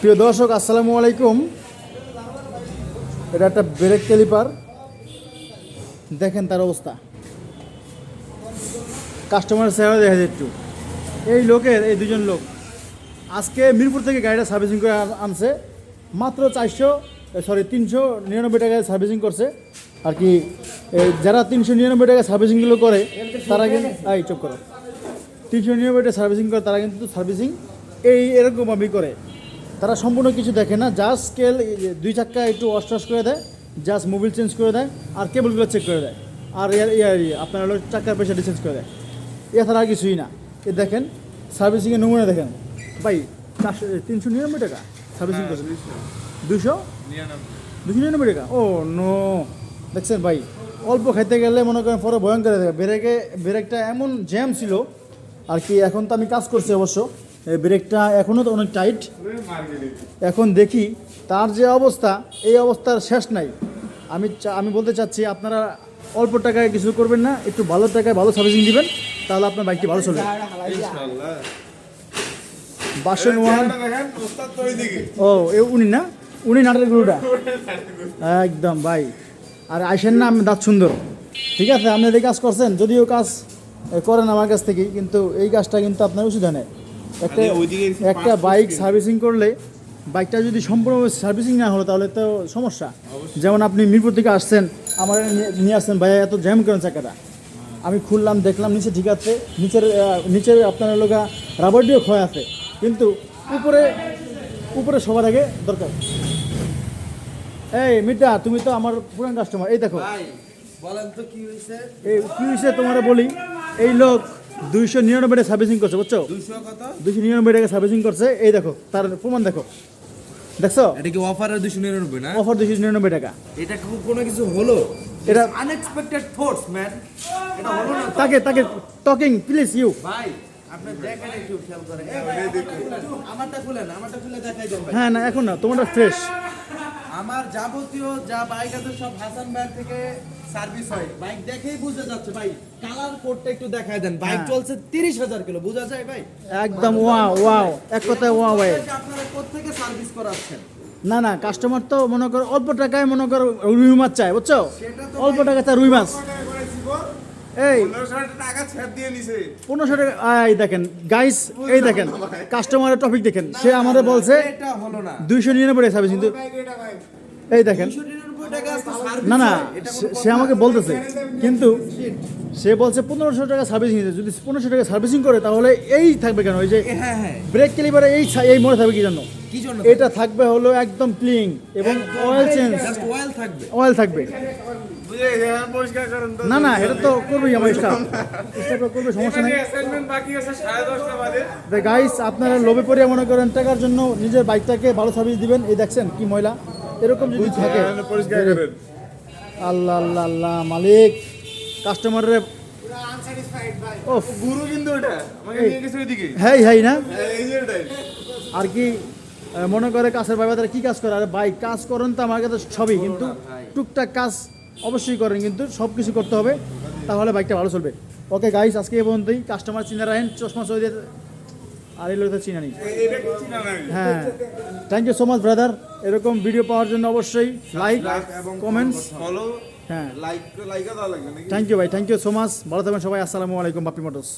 প্রিয় দর্শক, আসসালামু আলাইকুম। এটা একটা ব্রেক ক্যালিপার। দেখেন তার অবস্থা। কাস্টমার সেবা দেখা যায় একটু। এই লোকের, এই দুজন লোক, আজকে মিরপুর থেকে গাড়িটা সার্ভিসিং করে আনছে। মাত্র চারশো সরি তিনশো নিরানব্বই টাকায় সার্ভিসিং করছে। আর কি যারা তিনশো নিরানব্বই টাকায় সার্ভিসিংগুলো করে, তারা কিন্তু এই, চুপ করো। তিনশো নিরানব্বই টাকা সার্ভিসিং করে, তারা কিন্তু সার্ভিসিং এই এরকমভাবেই করে। তারা সম্পূর্ণ কিছু দেখে না জাস্ট স্কেল দুই চাক্কা একটু অস্টাস করে দেয় জাস্ট মোবিল চেঞ্জ করে দেয় আর কেবলগুলো চেক করে দেয়। আর ইয়ার ইয়ার আপনার হলো চাক্কার প্রেশারটি চেঞ্জ করে দেয়। এছাড়া আর কিছুই না। এ দেখেন সার্ভিসিংয়ের নমুনা দেখেন। ভাই চারশো তিনশো নিরানব্বই টাকা সার্ভিসিং করছে। দুশো দুশো নিরানব্বই। টাকা? Oh no. দেখছেন ভাই অল্প খাইতে গেলে মনে করেন পরে ভয়ঙ্কর ব্রেকে ব্রেকটা এমন জ্যাম ছিল আর কি এখন তো আমি কাজ করছি অবশ্য। ব্রেকটা এখনও তো অনেক টাইট। এখন দেখি তার যে অবস্থা এই অবস্থার শেষ নাই। আমি আমি বলতে চাচ্ছি আপনারা অল্প টাকায় কিছু করবেন না একটু ভালো টাকায় ভালো সার্ভিসিং দিবেন তাহলে আপনার বাইকটি ভালো চলবে। বাসন ওয়ান ও এ উনি না? উনি নাটের গুরুটা? একদম ভাই। আর আইসেন না আমি দাঁত সুন্দর। ঠিক আছে আপনি এই কাজ করছেন যদিও কাজ করেন আমার কাছ থেকে কিন্তু এই কাজটা কিন্তু আপনার ওষুধ নেয় একটা ওইদিকে এসে একটা বাইক সার্ভিসিং করলে বাইকটা যদি সম্পূর্ণভাবে সার্ভিসিং না হলো তাহলে তো সমস্যা। যেমন আপনি মিরপুর থেকে আসছেন আমার নিয়ে- নিয়ে আসছেন ভাইয়া এত জ্যাম করেন চাকাটা? আমি খুললাম দেখলাম নিচে ঠিক আছে নিচের নিচের আপনার লোকা রাবার দিয়ে ক্ষয় আছে। কিন্তু উপরে উপরে সবার আগে দরকার। এই মিটা তুমি তো আমার পুরান কাস্টমার এই দেখো। ভাই বলেন তো কি হয়েছে এই কি হয়েছে তোমার বলি? এই লোক দুইশো নিরানব্বই টাকা সার্ভিসিং করছে বুঝছ? দুইশো নিরানব্বই টাকা সার্ভিসিং করছে। এই দেখো তার প্রমাণ দেখো। দেখছ? এটা কি অফারের দুইশো নিরানব্বই না? অফার দুইশো নিরানব্বই টাকা। এটা কোনো কিছু হলো? এটা- আনএক্সপেক্টেড থটস ম্যান এটা হলো না? তাকে তাকে টকিং প্লিজ ইউ ভাই হ্যাঁ না এখন না তোমারটা ফ্রেশ আমার যাবতীয় যা বাইক আছে সব হাসান ভাই থেকে সার্ভিস হয়। বাইক দেখেই বুঝে যাচ্ছে ভাই কালার কোডটা একটু দেখাই দেন। বাইক হ্যাঁ। চলছে তিরিশ হাজার কিলো বোঝা যায় ভাই? একদম ওয়াও ওয়াও এক কথায় ওয়া ভাই। আপনারা কোথেকে সার্ভিস করাচ্ছেন? না না কাস্টমার তো মনে করো অল্প টাকায় মনে করো রুই মাছ চায় বুঝছ? অল্প টাকা চায় রুই মাছ। এই। পনেরোশো টাকা ছেড় দিয়ে নিছে। পনেরোশো টাকা এই দেখেন গাইস এই দেখেন কাস্টমারের টপিক দেখেন সে আমাদের বলছে এটা হলো না। দুইশো নিরানব্বই সার্ভিস কিন্তু এই দেখেন। 299 টাকা আছে সার্ভিস না না সে- আমাকে বলতেছে কিন্তু সে বলছে পনেরোশো টাকা সার্ভিসিং দিতে। যদি পনেরোশো টাকা সার্ভিসিং করে তাহলে এই থাকবে কেন? ওই যে হ্যাঁ হ্যাঁ। ব্রেক ক্যালিবারে এই এই মনে থাকবে কি জন্য? এটা থাকবে হলো একদম ক্লিন এবং অয়েল চেঞ্জ অয়েল থাকবে। না না এটা তো করবেই আমার স্টাফ করবে সমস্যা নেই। গাইস আপনারা লোভে পড়িয়া মনে করেন টাকার জন্য নিজের বাইকটাকে ভালো সার্ভিস দিবেন। এই দেখছেন কি ময়লা? এরকম যদি থাকে আল্লাহ আল্লাহ আল্লাহ মালিক। কাস্টমারের গুরু কিন্তু ওটা হ্যাঁ হ্যাঁ না আর কি মনে করে কাছের ভাই তারা কি কাজ করে? আর ভাই কাজ করেন তো আমার কাছে সবই কিন্তু টুকটাক কাজ অবশ্যই করেন কিন্তু সব কিছু করতে হবে তাহলে বাইকটা ভালো চলবে। ওকে গাইস আজকে এই পর্যন্তই। কাস্টমার চিনে রাখেন চশমা দিয়ে আর এই তো চিনা নেই। হ্যাঁ। Thank you so much brother এরকম ভিডিও পাওয়ার জন্য অবশ্যই লাইক কমেন্টস ফলো হ্যাঁ। লাইক লাইক দাও লাগবে থ্যাংক ইউ ভাই। থ্যাংক ইউ সো মাচ ভালো থাকবেন সবাই। আসসালামু আলাইকুম বাপি মোটরস।